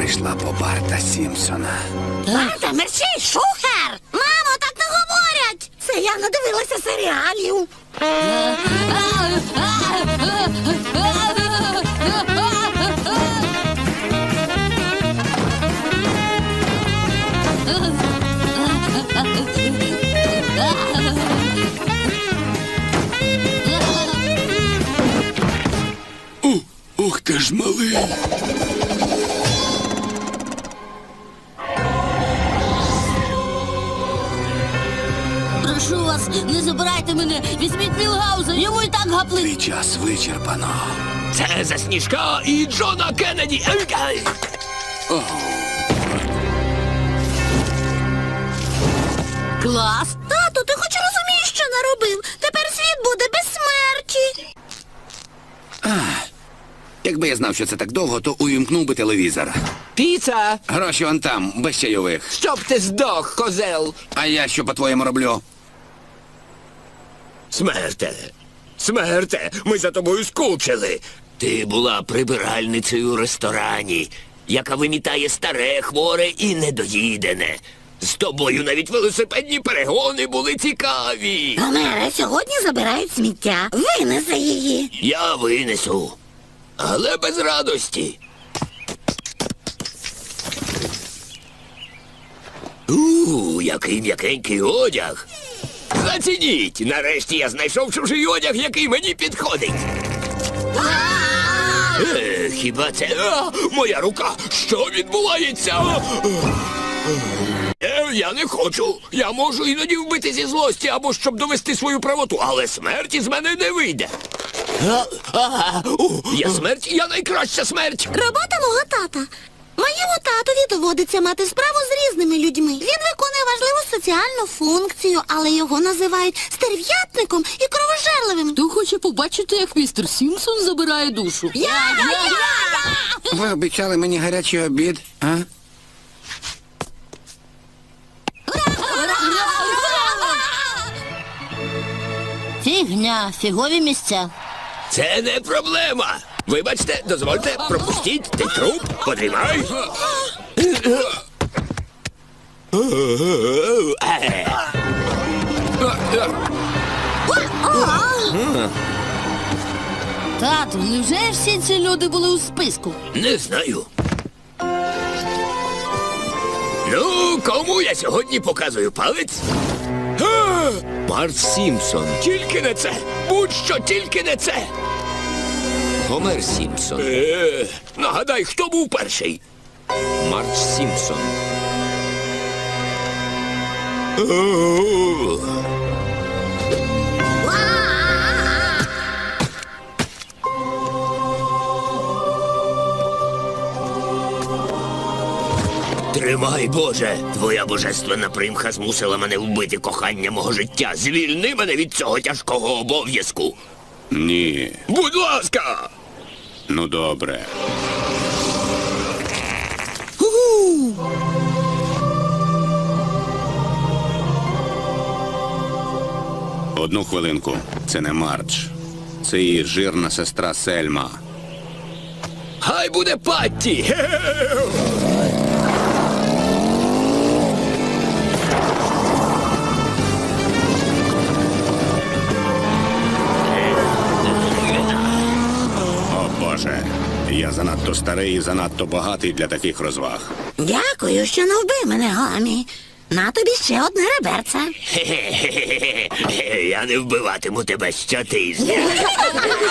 прийшла по Барта Сімпсона. Барта, мерщій, шухер! Мамо, так не говорять! Це я надивилася серіалів. Ух ти ж малий. Не забирайте мене. Візьміть Мілгауза, йому і так гаплить. Твій час вичерпано. Це за сніжка і Джона Кеннеді. Ей. Клас. Тату, ти хоч розумієш, що наробив? Тепер світ буде без смерті. Якби я знав, що це так довго, то увімкнув би телевізор. Піца! Гроші он там, без чайових. Щоб ти здох, козел! А я що по-твоєму роблю? Смерте! Смерте! Ми за тобою скучили. Ти була прибиральницею у ресторані, яка вимітає старе, хворе і недоїдене. З тобою навіть велосипедні перегони були цікаві. Гомере, сьогодні забирають сміття. Винеси її. Я винесу, але без радості. У, який м'якенький одяг. Зацініть! Нарешті я знайшов чужий одяг, який мені підходить. Хіба це моя рука? Що відбувається? Е, я не хочу. Я можу іноді вбити зі злості або щоб довести свою правоту, але смерті з мене не вийде. Я смерть, я найкраща смерть. Робота мого тата. Моєму татові доводиться мати справу з різними людьми. Він виконує важливу соціальну функцію, але його називають стерв'ятником і кровожерливим. Хто хоче побачити, як містер Сімпсон забирає душу? Я, я, я! Ви обіцяли мені гарячий обід, а? Фігня, фігові місця. Це не проблема. Вибачте, дозвольте, пропустіть, ти труп, подрімай. Тату, невже всі ці люди були у списку? Не знаю. Ну, кому я сьогодні показую палець? Март Сімпсон. Тільки не це. Будь-що тільки не це. Гомер Сімпсон. Е, нагадай, хто був перший? Марч Сімпсон. Тримай, Боже! Твоя божественна примха змусила мене вбити кохання мого життя. Звільни мене від цього тяжкого обов'язку. Ні. Будь ласка! Ну добре. Одну хвилинку. Це не Мардж. Це її жирна сестра Сельма. Хай буде Патті! О Боже. Я занадто старий і занадто багатий для таких розваг. Дякую, що не вбив мене, гамі. На тобі ще одне реберце. Хе-хе-хе-хе. Я не вбиватиму тебе щотижня.